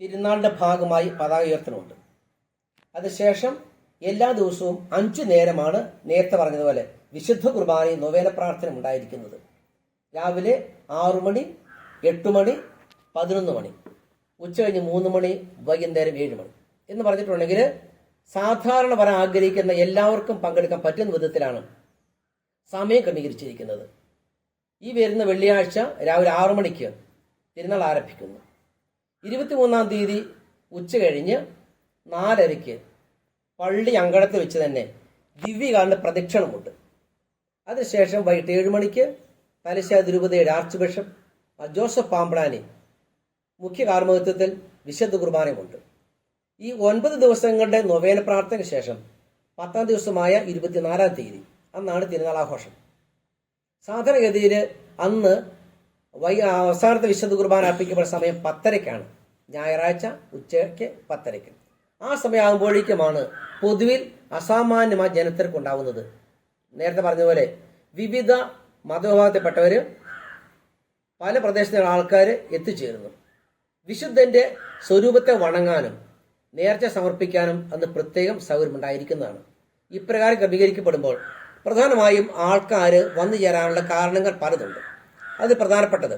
തിരുനാളിന്റെ ഭാഗമായി പതാക ഉയർത്തലുണ്ട് അതിനുശേഷം എല്ലാ ദിവസവും അഞ്ചു നേരമാണ് നേരത്തെ പറഞ്ഞതുപോലെ വിശുദ്ധ കുർബാനയും നൊവേല പ്രാർത്ഥന ഉണ്ടായിരിക്കുന്നത്. രാവിലെ ആറു മണി എട്ട് മണി പതിനൊന്ന് മണി. ഉച്ച കഴിഞ്ഞ് മൂന്ന് മണി വൈകുന്നേരം ഏഴ് മണി എന്ന് പറഞ്ഞിട്ടുണ്ടെങ്കിൽ സാധാരണ വരാൻ ആഗ്രഹിക്കുന്ന എല്ലാവർക്കും പങ്കെടുക്കാൻ പറ്റുന്ന വിധത്തിലാണ് സമയം ക്രമീകരിച്ചിരിക്കുന്നത്. ഈ വരുന്ന വെള്ളിയാഴ്ച രാവിലെ ആറു മണിക്ക് തിരുനാൾ ആരംഭിക്കുന്നു. ഇരുപത്തിമൂന്നാം തീയതി ഉച്ച കഴിഞ്ഞ് നാലരയ്ക്ക് പള്ളി അങ്കണത്ത് വെച്ച് തന്നെ ദിവ്യകാലിന്റെ പ്രദക്ഷിണമുണ്ട്. അതിനുശേഷം വൈകിട്ട് ഏഴ് മണിക്ക് തലശ്ശേരി തിരുപതിയുടെ ആർച്ച് ബിഷപ്പ് ജോസഫ് പാമ്പ്ളാനി മുഖ്യ കാർമ്മികത്വത്തിൽ വിശുദ്ധ കുർബാനയുമുണ്ട്. ഈ ഒൻപത് ദിവസങ്ങളുടെ നൊവേന പ്രാർത്ഥനയ്ക്ക് ശേഷം പത്താം ദിവസമായ ഇരുപത്തിനാലാം തീയതി അന്നാണ് തിരുനാളാഘോഷം. സാധാരണഗതിയിൽ അന്ന് വൈ അവസാനത്തെ വിശുദ്ധ കുർബാന അർപ്പിക്കപ്പെടുന്ന സമയം പത്തരയ്ക്കാണ്. ഞായറാഴ്ച ഉച്ചയ്ക്ക് പത്തരയ്ക്ക്. ആ സമയമാകുമ്പോഴേക്കുമാണ് പൊതുവിൽ അസാമാന്യമായ ജനത്തിരക്ക് ഉണ്ടാകുന്നത് നേരത്തെ പറഞ്ഞതുപോലെ വിവിധ മതവിഭാഗത്തിൽപ്പെട്ടവർ പല പ്രദേശത്തുള്ള ആൾക്കാർ എത്തിച്ചേരുന്നു. വിശുദ്ധന്റെ സ്വരൂപത്തെ വണങ്ങാനും നേർച്ച സമർപ്പിക്കാനും അന്ന് പ്രത്യേകം സൗകര്യമുണ്ടായിരിക്കുന്നതാണ്. ഇപ്രകാരം ക്രമീകരിക്കപ്പെടുമ്പോൾ പ്രധാനമായും ആൾക്കാർ വന്നു ചേരാനുള്ള കാരണങ്ങൾ പലതുണ്ട്. അത് പ്രധാനപ്പെട്ടത്.